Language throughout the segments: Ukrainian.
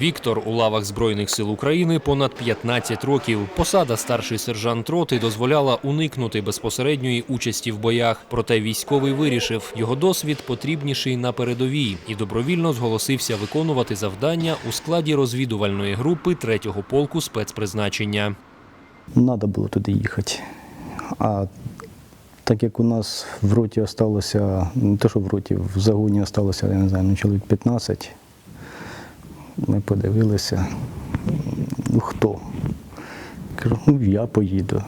Віктор у лавах Збройних сил України понад 15 років. Посада старший сержант роти дозволяла уникнути безпосередньої участі в боях. Проте військовий вирішив, його досвід потрібніший на передовій і добровільно зголосився виконувати завдання у складі розвідувальної групи 3-го полку спецпризначення. Треба було туди їхати. А так як у нас в роті залишилося, не те, що в роті, в загоні залишилося, я не знаю, ну, чоловік 15, ми подивилися, ну хто? Кажу, ну я поїду.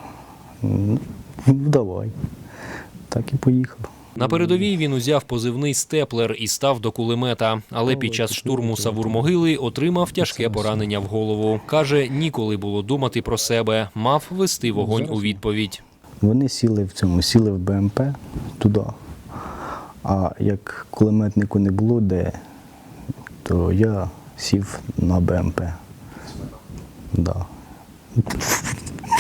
Ну, давай. Так і поїхав. На передовій він узяв позивний степлер і став до кулемета. Але під час штурму Савур-Могили отримав тяжке поранення в голову. Каже, ніколи було думати про себе, мав вести вогонь у відповідь. Вони сіли в цьому, сіли в БМП туди. А як кулеметнику не було де, то я сів на БМП. Да.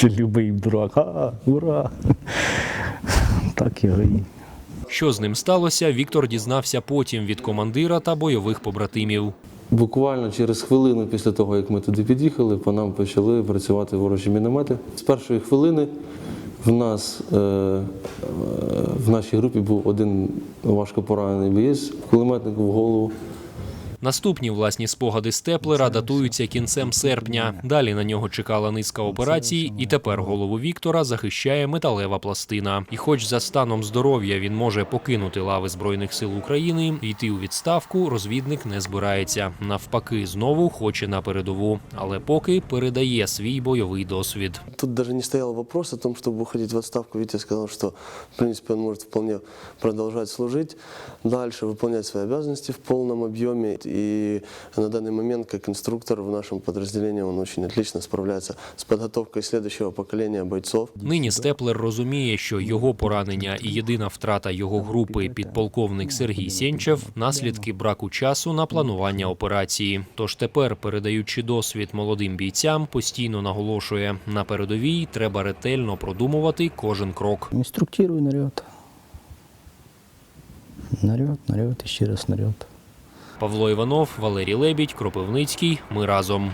Любий дурак. А, ура! Так його і. Що з ним сталося, Віктор дізнався потім від командира та бойових побратимів. Буквально через хвилину після того, як ми туди під'їхали, по нам почали працювати ворожі міномети. З першої хвилини в нас е, е, в нашій групі був один важко поранений боєць, кулеметнику в голову. Наступні власні спогади степлера датуються кінцем серпня. Далі на нього чекала низка операцій, і тепер голову Віктора захищає металева пластина. І, хоч за станом здоров'я він може покинути лави збройних сил України, йти у відставку, розвідник не збирається. Навпаки, знову хоче на передову, але поки передає свій бойовий досвід. Тут даже не стоял вопрос о том, чтобы уходить в отставку. Витя сказал, что, в принципе, он может вполне продолжать служить, дальше выполнять свои обязанности в полном объеме. И на данный момент, как инструктор в нашем подразделении, он очень отлично справляется с подготовкой следующего поколения бойцов. Нині Степлер розуміє, що його поранення і єдина втрата його групи, підполковник Сергій Сєнчев, наслідки браку часу на планування операції. Тож тепер, передаючи досвід молодим бійцям, постійно наголошує на передовій треба ретельно продумувати кожен крок. Інструктирую наряд. Наряд, наряд і ще раз наряд. Павло Іванов, Валерій Лебідь, Кропивницький. Ми разом.